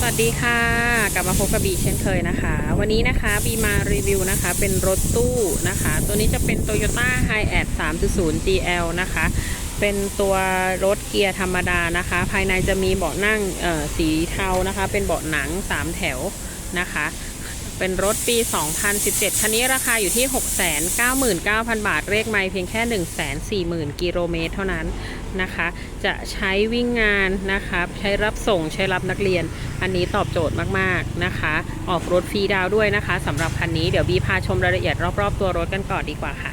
สวัสดีค่ะ กลับมาพบกับบีเช่นเคยนะคะ วันนี้นะคะบีมารีวิวนะคะ เป็นรถตู้นะคะ ตัวนี้จะเป็น Toyota h i 8 3.0 GL นะคะ เป็นตัวรถเกียร์ธรรมดานะคะ ภายในจะมีเบาะนั่งเอ่อสีเทานะคะ เป็นเบาะหนัง 3 แถวนะคะ เป็นรถปี 2017 คันนี้ราคาอยู่ที่ 699,000 บาท เลขไม่เพียงแค่ 140,000 กิโลเมตรเท่านั้นนะคะ จะใช้วิ่งงานนะคะ ใช้รับส่งใช้รับนักเรียน อันนี้ตอบโจทย์มากๆนะคะ ออกรถฟรีดาวด้วยนะคะสำหรับคันนี้เดี๋ยวบีพาชมรายละเอียดรอบๆตัวรถกันก่อนดีกว่าค่ะ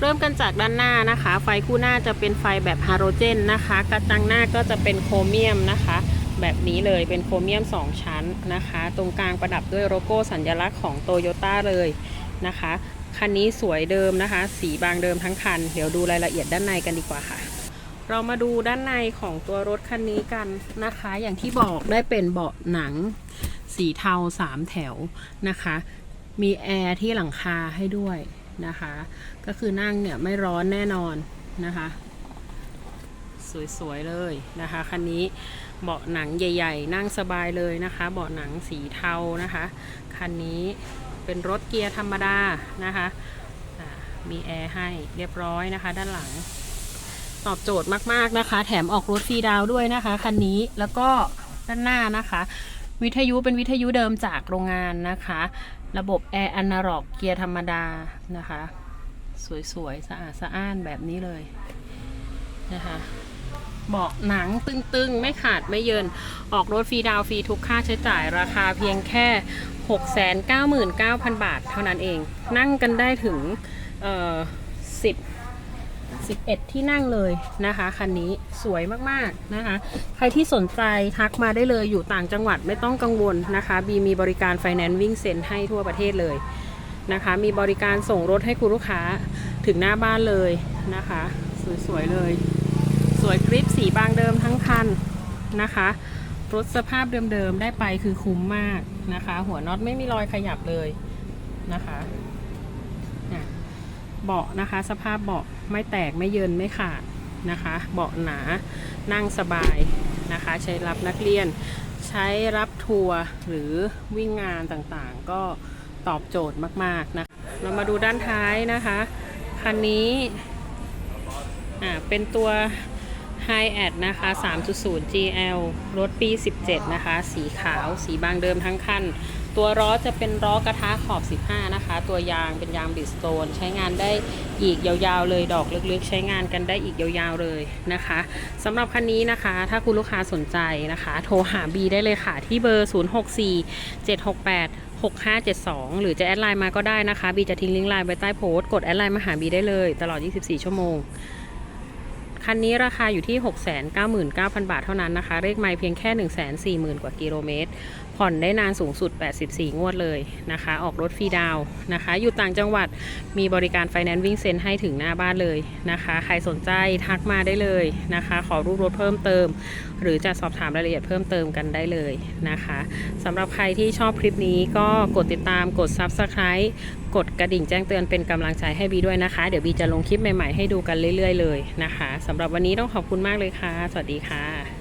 เริ่มกันจากด้านหน้านะคะ ไฟคู่หน้าจะเป็นไฟแบบฮาโลเจนนะคะ กระจังหน้าก็จะเป็นโครเมียมนะคะ แบบนี้เลยเป็นโครเมียม 2 ชั้นนะคะ ตรงกลางประดับด้วยโลโก้สัญลักษณ์ของโตโยต้าเลยนะคะ คันนี้สวยเดิมนะคะ สีบางเดิมทั้งคัน เดี๋ยวดูรายละเอียดด้านในกันดีกว่าค่ะ เรามาดูด้านในของตัวรถคันนี้กันนะคะ อย่างที่บอกได้เป็นเบาะหนังสีเทาสามแถวนะคะ มีแอร์ที่หลังคาให้ด้วยนะคะ ก็คือนั่งเนี่ยไม่ร้อนแน่นอนนะคะ สวยๆเลยนะคะคันนี้เบาะหนังใหญ่ ๆ นั่งสบายเลยนะคะ เบาะหนังสีเทานะคะคันนี้เป็นรถเกียร์ธรรมดานะคะมีแอร์ให้เรียบร้อยนะคะ ด้านหลัง ตอบโจทย์มากๆนะคะ แถมออกรถฟรีดาวด้วยนะคะคันนี้แล้วก็ด้านหน้านะคะ วิทยุเป็นวิทยุเดิมจากโรงงานนะคะ ระบบแอร์อนาล็อกเกียร์ธรรมดานะคะ สวยๆ สะอาดสะอ้านแบบนี้เลยนะคะเบาะหนังตึงๆ ไม่ขาดไม่เยิน ออกรถฟรีดาวฟรีทุกค่าใช้จ่ายราคาเพียงแค่ 699,000 บาทเท่านั้นเอง นั่งกันได้ถึงเอ่อ10 11 ที่นั่งเลยนะคะคันนี้สวยมากๆนะคะ ใครที่สนใจทักมาได้เลยอยู่ต่างจังหวัดไม่ต้องกังวลนะคะบีมีบริการไฟแนนซ์วิ่งเซ็นให้ทั่วประเทศเลยนะคะ มีบริการส่งรถให้คุณลูกค้าถึงหน้าบ้านเลยนะคะ สวยๆเลย สวยคลิปสีบางเดิมทั้งคันนะคะรถสภาพเดิมๆได้ไปคือคุ้มมากนะคะ หัวน็อตไม่มีรอยขยับเลยนะคะอะ เบาะนะคะ สภาพเบาะไม่แตกไม่เยินไม่ขาดนะคะ เบาะหนานั่งสบายนะคะ ใช้รับนักเรียน ใช้รับทัวร์หรือวิ่งงานต่างๆ ก็ตอบโจทย์มากๆนะคะเรามาดูด้านท้ายนะคะคันนี้อ่าเป็นตัว Hi a d นะคะ 3.0 GL รถปี 17 นะคะ สีขาว สีบางเดิมทั้งคัน ตัวล้อจะเป็นล้อกระทะขอบ 15 นะคะ ตัวยางเป็นยางบิสโตน ใช้งานได้อีกยาวๆเลยดอกลึกๆ ใช้งานกันได้อีกยาวๆเลยนะคะสำหรับคันนี้นะคะ ถ้าคุณลูกค้าสนใจนะคะ โทรหาบีได้เลยค่ะ ที่เบอร์ 064 768 6572 หรือจะแอดไลน์มาก็ได้นะคะบีจะทิ้งลิงก์ไลน์ไว้ใต้โพสต์กดแอดไลน์มาหาบีได้เลย ตลอด 24 ชั่วโมง คันนี้ราคาอยู่ที่ 699,000 บาทเท่านั้นนะคะ เลขไม่เพียงแค่ 140,000 กว่ากิโลเมตร ผ่อนได้นานสูงสุด 84 งวดเลยนะคะ ออกรถฟรีดาวน์นะคะ อยู่ต่างจังหวัดมีบริการไฟแนนซ์วิ่งเซ็นให้ถึงหน้าบ้านเลยนะคะ ใครสนใจทักมาได้เลยนะคะ ขอรูปรถเพิ่มเติม หรือจะสอบถามรายละเอียดเพิ่มเติมกันได้เลยนะคะสำหรับใครที่ชอบคลิปนี้ก็กดติดตามกด Subscribe กดกระดิ่งแจ้งเตือนเป็นกำลังใจให้บีด้วยนะคะ เดี๋ยวบีจะลงคลิปใหม่ๆให้ดูกันเรื่อยๆเลยนะคะสำหรับวันนี้ต้องขอบคุณมากเลยค่ะ สวัสดีค่ะ